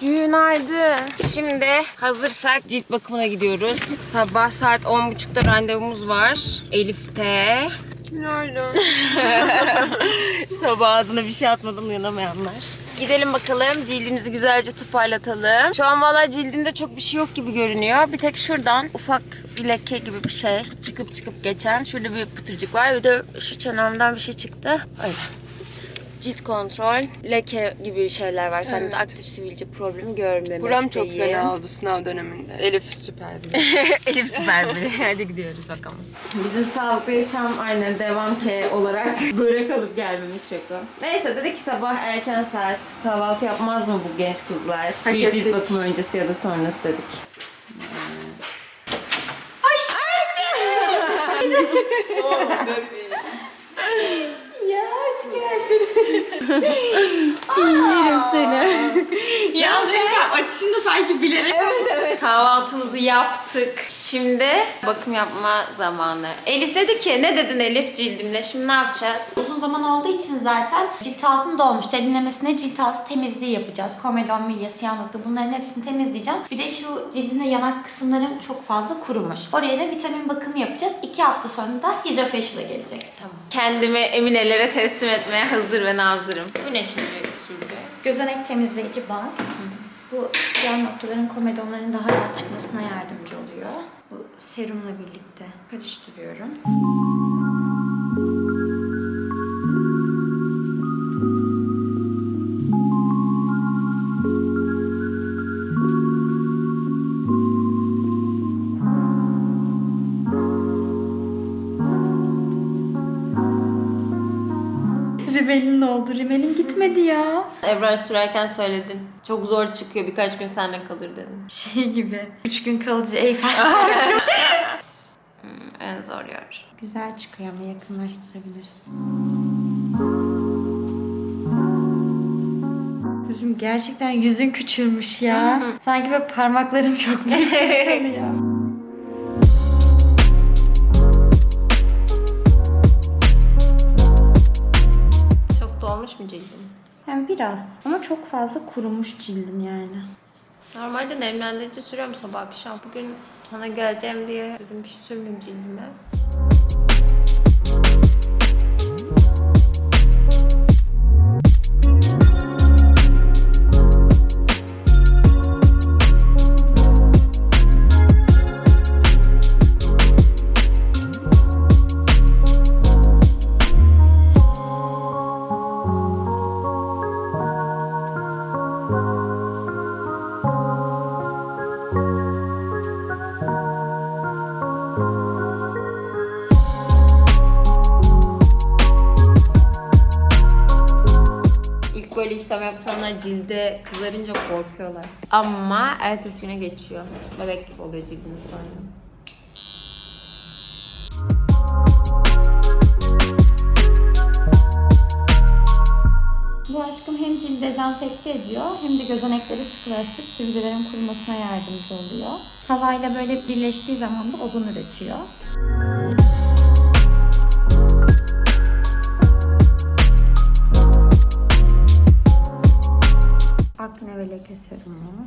Günaydın. Şimdi hazırsak cilt bakımına gidiyoruz. Sabah saat 10.30'da randevumuz var. Elif'te. Günaydın. Sabah ağzına bir şey atmadan uyanamayanlar. Gidelim bakalım cildimizi güzelce toparlatalım. Şu an valla cildimde çok bir şey yok gibi görünüyor. Bir tek şuradan ufak bir leke gibi bir şey çıkıp çıkıp geçen. Şurada bir pıtırcık var. Bir de şu çenemden bir şey çıktı. Öyle. Cilt kontrol, leke gibi şeyler var. Sende de aktif sivilce problemi görmemekteyim. Buram çok fena oldu sınav döneminde. Elif süperdi. Elif süper biri. Hadi gidiyoruz bakalım. Bizim sağlıklı yaşam aynen devam ke olarak börek alıp gelmemiz çok o. Neyse dedik ki sabah erken saat kahvaltı yapmaz mı bu genç kızlar? Hak bir cilt bakımı öncesi ya da sonrası dedik. Yerim açışımda sanki bilerek. Evet evet. Kahvaltımızı yaptık. Şimdi bakım yapma zamanı. Elif dedi ki ne dedin Elif cildimle şimdi ne yapacağız? Uzun zaman olduğu için zaten cilt altım dolmuş. Derinlemesine cilt altı temizliği yapacağız. Komedon, milya, siyah nokta bunların hepsini temizleyeceğim. Bir de şu cildimde yanak kısımlarım çok fazla kurumuş. Oraya da vitamin bakımı yapacağız. İki hafta sonra da hidrofacial'a geleceksin. Tamam. Kendimi Eminelere teslim etmeye hazır ve nazırım. Güneşim sürdü. Gözenek temizleyici baz. Bu siyah noktaların komedonların daha rahat çıkmasına yardımcı oluyor. Bu serumla birlikte karıştırıyorum. Rimelin oldu. Rimelin gitmedi ya. Ebrar sürerken söyledin. Çok zor çıkıyor birkaç gün sende kalır dedin. Şey gibi. Üç gün kalıcı Eyfel. Hmm, en zor yer. Güzel çıkıyor ama yakınlaştırabilirsin. Yüzüm gerçekten yüzün küçülmüş ya. Sanki böyle parmaklarım çok büyük ya. Biraz ama çok fazla kurumuş cildin yani. Normalde nemlendirici sürüyorum sabah akşam. Bugün sana geleceğim diye dedim bir şey sürmeyeyim cildime. Yaptıranlar cilde kızarınca korkuyorlar. Ama ertesi güne geçiyor. Bebek gibi oluyor cildiniz sonra. Bu aşkım hem cilt dezenfekte ediyor hem de gözenekleri sıkılaştırıp sivilcelerin kurumasına yardımcı oluyor. Havayla böyle birleştiği zaman da ozon üretiyor. Ve leke serumu.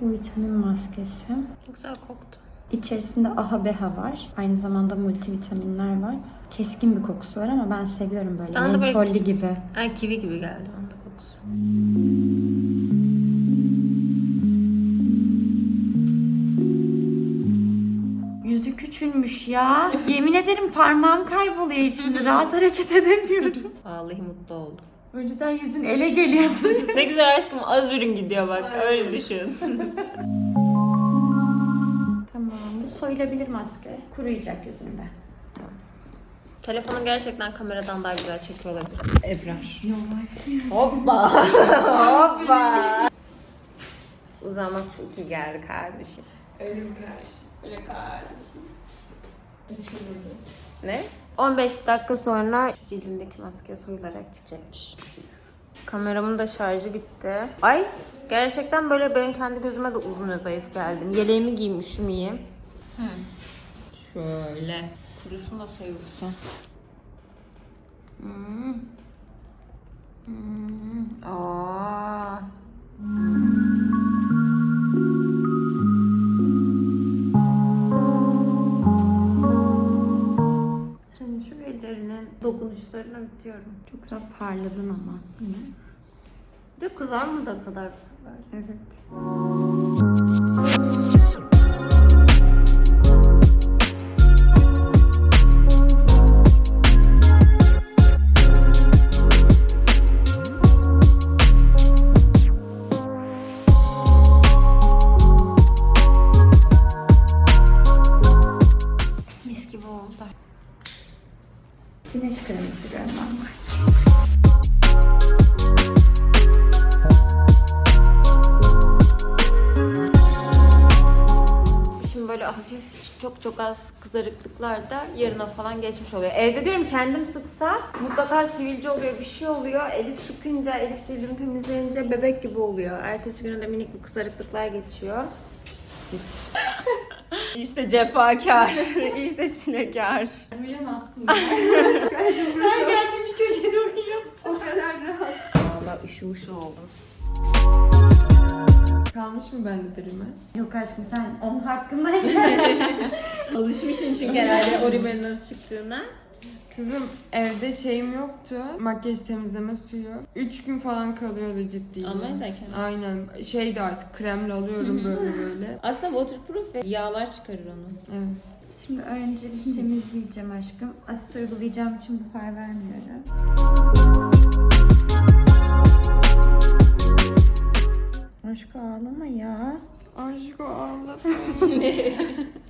Bu vitamin maskesi. Çok güzel koktu. İçerisinde AHA BEHA var. Aynı zamanda multivitaminler var. Keskin bir kokusu var ama ben seviyorum böyle. Bana da böyle- Mentolli gibi. Ay kivi gibi geldi bana da kokusu. Küçülmüş ya. Yemin ederim parmağım kayboluyor içinde. Rahat hareket edemiyorum. Vallahi mutlu oldum. Önceden yüzün ele geliyordu. Ne güzel aşkım az ürün gidiyor bak öyle düşün. tamam. Bu soyulabilir maske. Kuruyacak yüzünde. Telefonu gerçekten kameradan daha güzel çekiyor olabilir. Ebrar. Hoppa. Hoppa. Uzanmak çok iyi geldi kardeşim. Ölüm karşı. Öyle kardeşim. Ne? 15 dakika sonra cildindeki maske soyularak çıkacakmış. Kameramın da şarjı bitti. Ay gerçekten böyle benim kendi gözüme de uzun ve zayıf geldim. Yeleğimi giymişim iyi. Şu Şöyle. Kurusun da soyulsun. Hmm. Hmm. Aa. Senin ellerinin dokunuşlarına bitiyorum. Çok güzel parladın ama. Bir de kızarmadı o kadar bu sefer. Evet. Çok çok az kızarıklıklarda yarına falan geçmiş oluyor. Evde diyorum kendim sıksa mutlaka sivilce oluyor, bir şey oluyor. Elif sıkınca, Elif cildimi temizleyince bebek gibi oluyor. Ertesi güne de minik bu kızarıklıklar geçiyor. Hiç. işte cefakar, işte çilekar. Uyuyamazsın. O kadar rahat. Valla ışıl ışıl oldum. Kalmış mı bende derime? Yok aşkım sen onun hakkında Alışmışsın çünkü herhalde Oribe'nin nasıl çıktığına. Kızım evde şeyim yoktu. Makyaj temizleme suyu. 3 gün falan kalıyordu ciddi. Almanya'dayken. Aynen. Şeydi artık kremle alıyorum böyle böyle. Aslında waterproof ve yağlar çıkarır onu. Evet. Şimdi önce bir temizleyeceğim aşkım. Asit uygulayacağım için buhar vermiyorum. Aşkım ağlama ya. Aşk o ağlatma.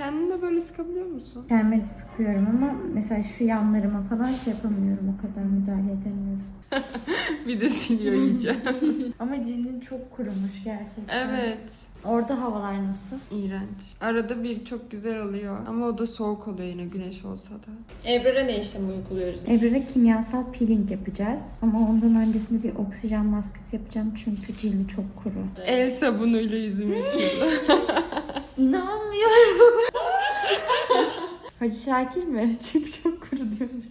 Kendini de böyle sıkabiliyor musun? Kendime de sıkıyorum ama mesela şu yanlarıma falan şey yapamıyorum. O kadar müdahale edemiyorum. Bir de siliyor iyice. Ama cildin çok kurumuş gerçekten. evet. Orada havalar nasıl? İğrenç. Arada bir çok güzel oluyor. Ama o da soğuk oluyor yine güneş olsa da. Ebrar'a ne işlem uyguluyoruz? Ebrar'a kimyasal peeling yapacağız. Ama ondan öncesinde bir oksijen maskesi yapacağım çünkü cildi çok kuru. El sabunuyla yüzümü yıkıyor. İnanmıyorum. Hacı Şakir mi? Çünkü çok kuru diyormuş.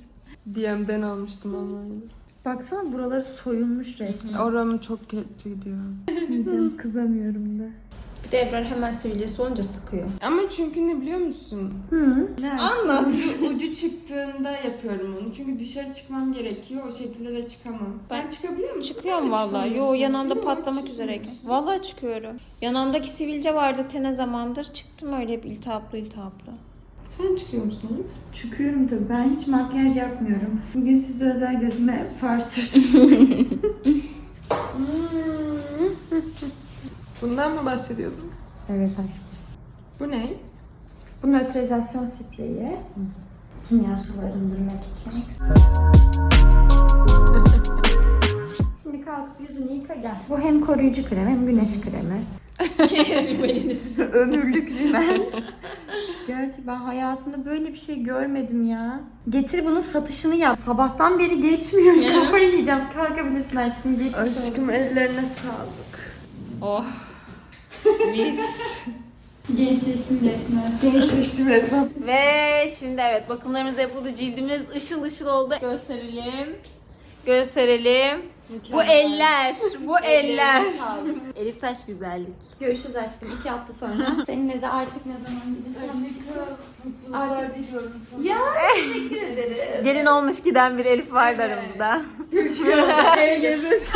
DM'den almıştım onları. Baksana buraları soyulmuş resmen. Oram çok kötü diyor. Canım kızamıyorum da. Bir de Ebrar hemen sivilcesi olunca sıkıyor. Ama çünkü ne biliyor musun? Hı. Ne? Anlat. Ucu, ucu çıktığında yapıyorum onu. Çünkü dışarı çıkmam gerekiyor. O şekilde de çıkamam. Sen çıkabiliyor musun? Sen Çıkıyorum de vallahi. Yo çıkamıyorsun. yanağımda patlamak çıkmıyorsun. üzereyken. Vallahi çıkıyorum. Yanağımdaki sivilce vardı tene zamandır. Çıktım öyle hep iltihaplı iltihaplı. Sen çıkıyor musun Elif? Çıkıyorum tabii. Ben hiç makyaj yapmıyorum. Bugün size özel gözüme far sürdüm. Bundan mı bahsediyordun? evet aşkım. Bu ne? Bu nötralizasyon spreyi. Kimyasal arındırmak için. Şimdi kalkıp yüzünü yıka gel. Bu hem koruyucu krem hem güneş kremi. Ömürlük rimen. Gerçi ben hayatımda böyle bir şey görmedim ya. Getir bunun satışını yap. Sabahtan beri geçmiyor. Kafayı yiyeceğim. Kalkabilirsin aşkım. Geçmiş olsun. Aşkım ellerine sağlık. Oh. Mis. Gençleştim resmen. Gençleştim resmen. Ve şimdi evet bakımlarımız yapıldı. Cildimiz ışıl ışıl oldu. Gösterelim. Gösterelim. Bu eller. Bu eller. Elif Taş güzellik. Görüşürüz aşkım. iki hafta sonra. Seninle de artık ne zaman gidelim? Artık diliyorum sana. Ya teşekkür ederim. Gelin olmuş giden bir Elif vardı aramızda. El gezesi.